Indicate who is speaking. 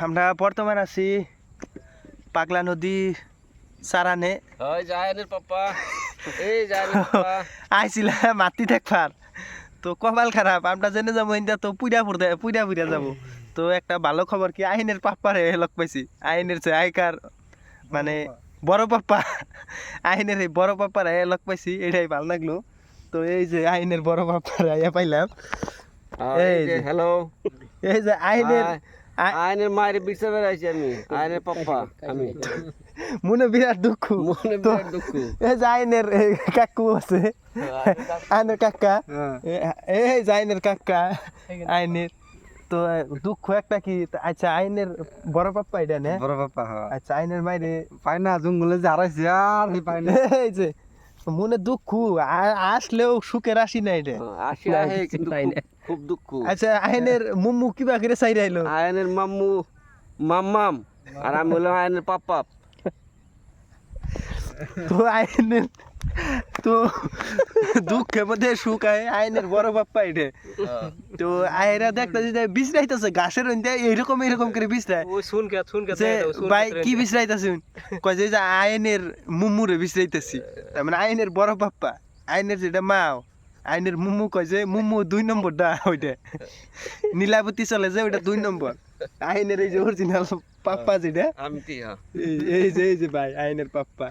Speaker 1: আমরা বর্তমান আছি পাগলা নদী সারানে। আইছিলাম মাতি দেখবার। তো কপাল খারাপ আমরা জেনে যাব ইন্দা তো পুইরা পুরতে পুইরা পুইরা যাব। তো একটা ভালো খবর কি আইনের পাপ্পারে লগ পাইছি। আইনের যে আইকার মানে বড় পাপ্পা। আইনের এই বড় পাপ্পারে লগ পাইছি এটাই ভালো লাগল। তো এই যে আইনের বড় পাপ্পারে আইয়া পাইলাম। এই।
Speaker 2: হ্যালো
Speaker 1: এই যে আইনের আই-
Speaker 2: আইনের মায়ের বিচার বেড়াইছি আমি আইনের পাপ্পা আমি।
Speaker 1: মনে বিরাট দুঃখ।
Speaker 2: মনে বিরাট দুঃখ।
Speaker 1: এই যে আইনের কাকু আছে। আইনের কাকা। এ- এই যে আইনের কাকা আইনের। তো দুঃখ একটা কি? আচ্ছা আইনের বড় পাপ্পা এটা নে?
Speaker 3: বড় বাপ্পা হ্যাঁ।
Speaker 1: আচ্ছা আইনের মাইরে
Speaker 3: পাই না জঙ্গলে যে হারাইছে আর সেই না।
Speaker 1: এই যে মনে দুঃখ আ- আসলেও সুখের আসি নাই রে।
Speaker 2: আসি আহে কিন্তু খুব- খুব দুঃখ।
Speaker 1: আচ্ছা আইনের মুম্মু কি করে চাই রাইলো
Speaker 2: আয়নের মাম্মু মাম্মাম আর আমি হলাম আয়নের পাপ।
Speaker 1: তো আইনের তো দুঃখের মধ্যে সুখ আয় আইনের বড় বাপ্পা এটা। তো আয়রা দেখতেছি যে বিছরাইতেছে ঘাসের মধ্যে এইরকম এরকম করে বিছরায়
Speaker 4: ওই শুন কে শুন কে
Speaker 1: ভাই কি বিছরাইতেছুন কয় যে আইনের মুম্মুরে বিছরাইতেছি তার মানে আইনের বড় বাপ্পা আইনের যেটা মাও আইনের মুম্মু কয় যে মুম্মু দুই নম্বরটা ওইটা। নীলাবতী চলে যে ওইটা দুই নম্বর। আইনের এই যে অরিজিনাল পাপ্পা যেটা এই যে এই যে ভাই আইনের পাপ্পা।